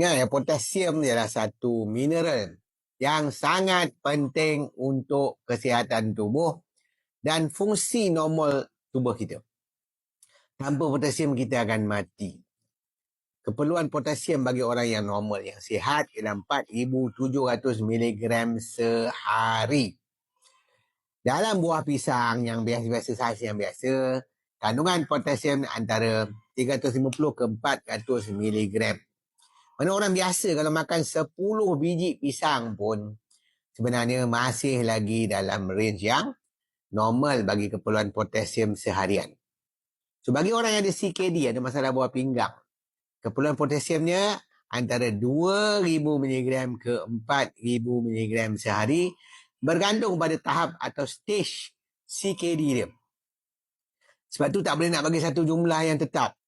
Ingat ya, potasium ialah satu mineral yang sangat penting untuk kesihatan tubuh dan fungsi normal tubuh kita. Tanpa potasium kita akan mati. Keperluan potasium bagi orang yang normal, yang sihat ialah 4,700 mg sehari. Dalam buah pisang yang biasa-biasa saiz yang biasa, kandungan potasium antara 350 ke 400 mg. Mana orang biasa kalau makan 10 biji pisang pun sebenarnya masih lagi dalam range yang normal bagi keperluan potasium seharian. So bagi orang yang ada CKD, ada masalah buah pinggang, keperluan potasiumnya antara 2000 mg ke 4000 mg sehari bergantung pada tahap atau stage CKD dia. Sebab tu tak boleh nak bagi satu jumlah yang tetap.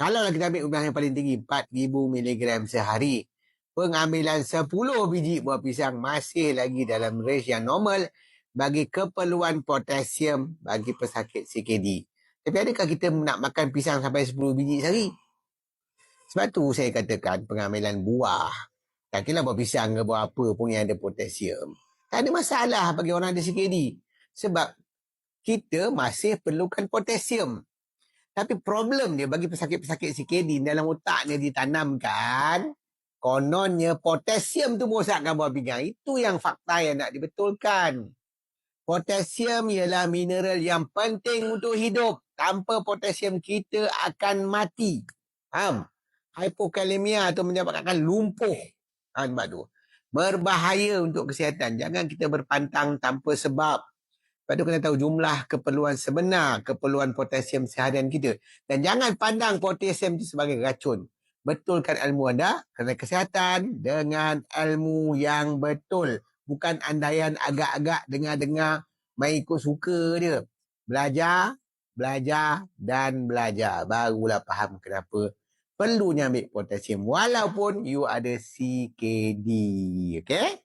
Kalau kita ambil jumlah yang paling tinggi, 4000 mg sehari, pengambilan 10 biji buah pisang masih lagi dalam range yang normal bagi keperluan potasium bagi pesakit CKD. Tapi adakah kita nak makan pisang sampai 10 biji sehari? Sebab tu saya katakan pengambilan buah. Tak kira buah pisang ke buah apa pun yang ada potasium. Tak ada masalah bagi orang ada CKD. Sebab kita masih perlukan potasium. Tapi problem dia bagi pesakit-pesakit CKD dalam otaknya ditanamkan kononnya potasium tu merosakkan buah pinggang. Itu yang fakta yang nak dibetulkan. Potasium ialah mineral yang penting untuk hidup. Tanpa potasium kita akan mati. Faham? Hypokalemia atau menyebabkan lumpuh. Ha, sebab tu. Berbahaya untuk kesihatan. Jangan kita berpantang tanpa sebab. Sebab tu kena tahu jumlah keperluan sebenar, keperluan potasium seharian kita. Dan jangan pandang potasium itu sebagai racun. Betulkan ilmu anda kerana kesihatan dengan ilmu yang betul. Bukan andaian agak-agak dengar-dengar main ikut suka dia. Belajar, belajar dan belajar. Barulah faham kenapa perlunya ambil potasium. Walaupun you ada CKD. Okay?